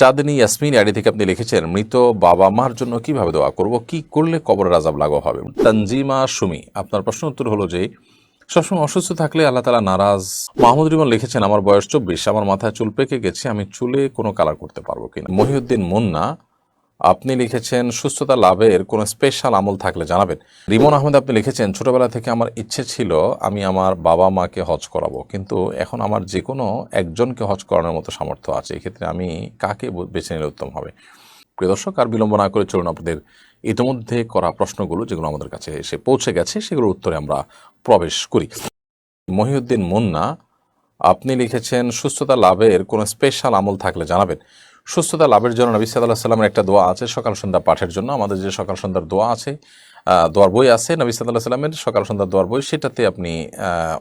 চাঁদনি, Yasmin ID থেকে আপনি লিখেছেন, মৃত বাবা মার জন্য কীভাবে দোয়া করব, কি করলে কবরের রাজাব লাগো হবে? তানজিমা সুমি, আপনার প্রশ্ন উত্তর হলো যে, সবসময় অসুস্থ থাকলে আল্লাহ তালা নারাজ। মাহমুদ রিমন লিখেছেন, আমার বয়স চব্বিশ, আমার মাথায় চুল পেকে গেছে, আমি চুলে কোনো কালার করতে পারব কিনা? মহিউদ্দিন মুন্না আপনি লিখেছেন, সুস্থতা লাভের কোনো স্পেশাল আমল থাকলে জানাবেন। রিমন আহমেদ, আপনি লিখেছেন, ছোটবেলা থেকে আমার ইচ্ছে ছিল আমি আমার বাবা মাকে হজ করাবো, কিন্তু এখন আমার যে কোনো একজনকে হজ করানোর মতো সামর্থ্য আছে। এক্ষেত্রে আমি কাকে বেছে নিলে উত্তম হবে? প্রিয় দর্শক, আর বিলম্ব না করে চলুন আপনাদের ইতিমধ্যে করা প্রশ্নগুলো, যেগুলো আমাদের কাছে এসে পৌঁছে গেছে, সেগুলোর উত্তরে আমরা প্রবেশ করি। মহিউদ্দিন মুন্না, আপনি লিখেছেন, সুস্থতা লাভের কোনো স্পেশাল আমল থাকলে জানাবেন। সুস্থতা লাভের জন্য নবী সাল্লাহ সাল্লামের একটা দোয়া আছে সকাল সন্ধ্যা পাঠের জন্য। আমাদের যে সকাল সন্ধ্যার দোয়া আছে দোয়ার বই আছে, নবী সাল্লাহ সাল্লামের সকাল সন্ধ্যার দোয়ার বই। সেটাতে আপনি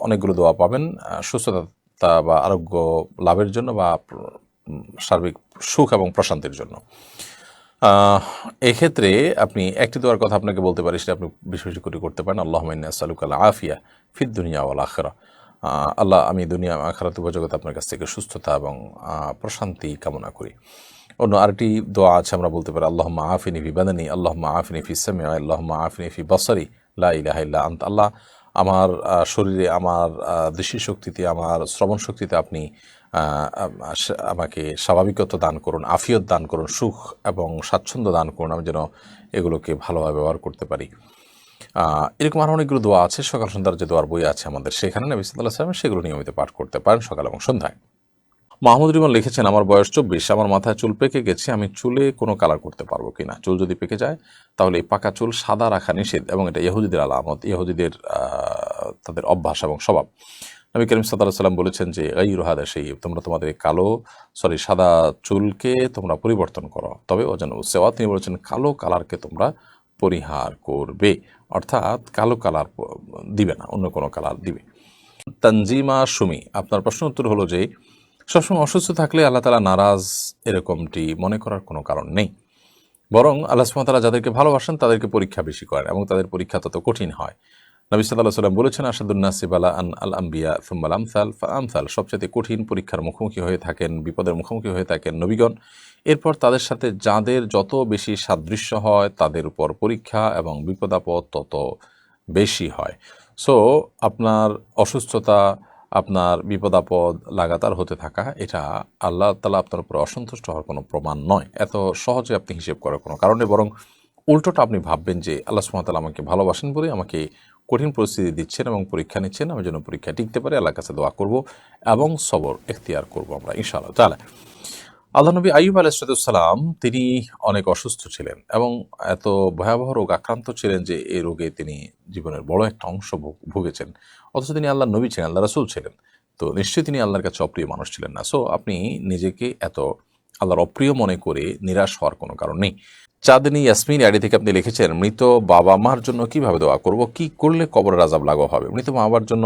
অনেকগুলো দোয়া পাবেন সুস্থতা বা আরোগ্য লাভের জন্য বা সার্বিক সুখ এবং প্রশান্তির জন্য। এক্ষেত্রে আপনি একটি দোয়ার কথা আপনাকে বলতে পারি, সেটা আপনি বেশি বেশি করে করতে পারেন। আল্লাহ আল্লাহ আফিয়া ফিদ দুনিয়া আখরা আল্লাহ, আমি দুনিয়া আখরাত উপজগতে আপনার কাছ থেকে সুস্থতা এবং প্রশান্তি কামনা করি। অন্য আরেকটি দোয়া আছে, আমরা বলতে পারি আল্লাহ আফিনি ফি বাদানি আল্লাহ আফিনি ফি সামি আল্লাহ আফিনি ফি বসরি, লা ইলাহা আন্ত। আল্লাহ, আমার শরীরে, আমার দৃষ্টিশক্তিতে, আমার শ্রবণ শক্তিতে আপনি আমাকে স্বাভাবিকত্ব দান করুন, আফিয়ত দান করুন, সুখ এবং স্বাচ্ছন্দ্য দান করুন, আমি যেন এগুলোকে ভালোভাবে ব্যবহার করতে পারি। এরকম আরও অনেকগুলো দোয়া আছে। সকাল সন্ধ্যার যে দোয়ার বই আছে আমাদের সেখানে নবী সাল্লাহ সাল্লাম সেগুলো নিয়মিত পাঠ করতে পারেন সকাল এবং সন্ধ্যায়। মাহমুদ রিমন লিখেছেন, আমার বয়স চব্বিশ, আমার মাথায় চুল পেকে গেছে, আমি চুলে কোনো কালার করতে পারব কিনা? চুল যদি পেকে যায়, তাহলে এই পাকা চুল সাদা রাখা নিষেধ এবং এটা ইহুদিদের আলামত, ইহুদিদের তাদের অভ্যাস এবং স্বভাব। নবী করিম সাল্লাহ সাল্লাম বলেছেন যে এই রোহাদা সেই তোমরা তোমাদের কালো, সরি, সাদা চুলকে তোমরা পরিবর্তন করো। তবে ও যেন সেওয়া তিনি বলেছেন, কালো কালারকে তোমরা পরিহার করবে। অর্থাৎ কালো কালার দিবে না, অন্য কোনো কালার দিবে। তানজিমা সুমি, আপনার প্রশ্ন উত্তর হলো যে, সবসময় অসুস্থ থাকলে আল্লাহ তালা নারাজ এরকমটি মনে করার কোনো কারণ নেই। বরং আল্লাহ সুমতালা যাদেরকে ভালোবাসেন তাদেরকে পরীক্ষা বেশি করেন এবং তাদের পরীক্ষা তত কঠিন হয়। নবী সাল্লাহ সাল্লাম বলেছেন আসাদুন্নাসিবালা আন আল আম্বিয়া সুম্মাল আমসাল। ফা আমসাল সবচেয়ে কঠিন পরীক্ষার মুখোমুখি হয়ে থাকেন, বিপদের মুখোমুখি হয়ে থাকেন নবীগণ। এরপর তাদের সাথে যাদের যত বেশি সাদৃশ্য হয়, তাদের উপর পরীক্ষা এবং বিপদাপদ তত বেশি হয়। সো, আপনার অসুস্থতা, আপনার বিপদাপদ লাগাতার হতে থাকা, এটা আল্লাহ তালা আপনার উপর অসন্তুষ্ট হওয়ার কোনো প্রমাণ নয়। এত সহজে আপনি হিসেব করার কোনো কারণে, বরং উল্টোটা আপনি ভাববেন যে, আল্লাহ সুমতাল আমাকে ভালোবাসেন বলে আমাকে কঠিন পরিস্থিতি দিচ্ছেন এবং পরীক্ষা নিচ্ছেন। আমি যেন পরীক্ষা টিকতে পারি। আল্লাহর কাছে দোয়া করব এবং সবর এখতিয়ার করব আমরা, ইনশাআল্লাহ। তাহলে আল্লাহ নবী আইব আলাইসালাম তিনি অনেক অসুস্থ ছিলেন এবং এত ভয়াবহ রোগ আক্রান্ত ছিলেন যে এই রোগে তিনি জীবনের বড় একটা অংশ ভোগ- ভুগেছেন। অথচ তিনি আল্লাহ নবী ছিলেন আল্লাহ রসুল ছিলেন। তো নিশ্চয়ই তিনি আল্লাহর কাছে অপ্রিয় মানুষ ছিলেন না। সো আপনি নিজেকে এত আল্লাহর অপ্রিয় মনে করে নিরাশ হওয়ার কোনো কারণ নেই। চাঁদনি ইয়াসমিন আইডি থেকে আপনি লিখেছেন, মৃত বাবা মার জন্য কীভাবে দোয়া করব? কি করলে কবর রাজাব লাগো হবে? মৃত মা বাবার জন্য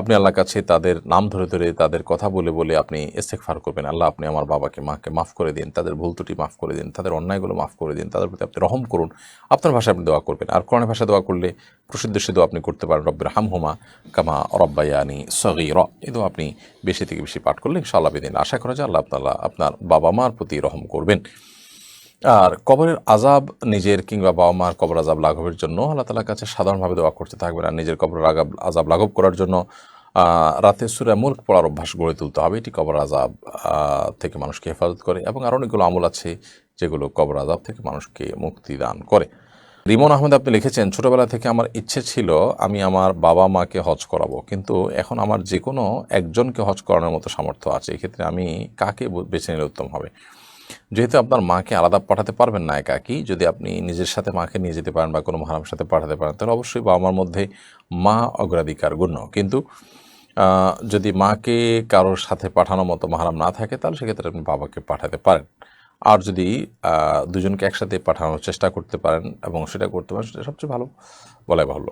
আপনি আল্লাহর কাছে তাদের নাম ধরে ধরে তাদের কথা বলে বলে আপনি ইস্তেকফার করবেন। আল্লাহ আপনি আমার বাবাকে, মাকে মাফ করে দিন, তাদের ভুল ত্রুটি মাফ করে দিন, তাদের অন্যায়গুলো মাফ করে দিন, তাদের প্রতি আপনি রহম করুন। আপনার ভাষায় আপনি দোয়া করবেন। আর কোরআনের ভাষায় দোয়া করলে প্রসিদ্ধ সে আপনি করতে পারেন রব্বের হাম হুমা কামা রব্বায়ানি সগির। এই দোয়া আপনি বেশি থেকে বেশি পাঠ করলে ইনশাআল্লাহ বেদিন। আশা করা যায় আল্লাহ আপনার বাবা মার প্রতি রহম করবেন। আর কবরের আজাব নিজের কিংবা বাবা মার কবর আজাব লাঘবের জন্য আল্লাহ তালার কাছে সাধারণভাবে দোয়া করতে থাকবেন। আর নিজের কবরের আগাব আজাব লাঘব করার জন্য রাতে সুরা মুল্ক পড়ার অভ্যাস গড়ে তুলতে হবে। এটি কবর আজাব থেকে মানুষকে হেফাজত করে এবং আরও অনেকগুলো আমল আছে যেগুলো কবর আজাব থেকে মানুষকে মুক্তি দান করে। রিমন আহমেদ, আপনি লিখেছেন, ছোটবেলা থেকে আমার ইচ্ছে ছিল আমি আমার বাবা মাকে হজ করাবো, কিন্তু এখন আমার যে কোনো একজনকে হজ করানোর মতো সামর্থ্য আছে। এক্ষেত্রে আমি কাকে বেছে নিলে উত্তম হবে? যেহেতু আপনার মাকে আলাদা পাঠাতে পারবেন না একাকি যদি আপনি নিজের সাথে মাকে নিয়ে যেতে পারেন বা কোনো মহারামের সাথে পাঠাতে পারেন, তাহলে অবশ্যই বাবা মার মধ্যে মা অগ্রাধিকার গণ্য। কিন্তু যদি মাকে কারোর সাথে পাঠানোর মতো মহারাম না থাকে, তাহলে সেক্ষেত্রে আপনি বাবাকে পাঠাতে পারেন। আর যদি দুজনকে একসাথে পাঠানোর চেষ্টা করতে পারেন এবং সেটা করতে পারেন, সেটা সবচেয়ে ভালো বলাই ভালো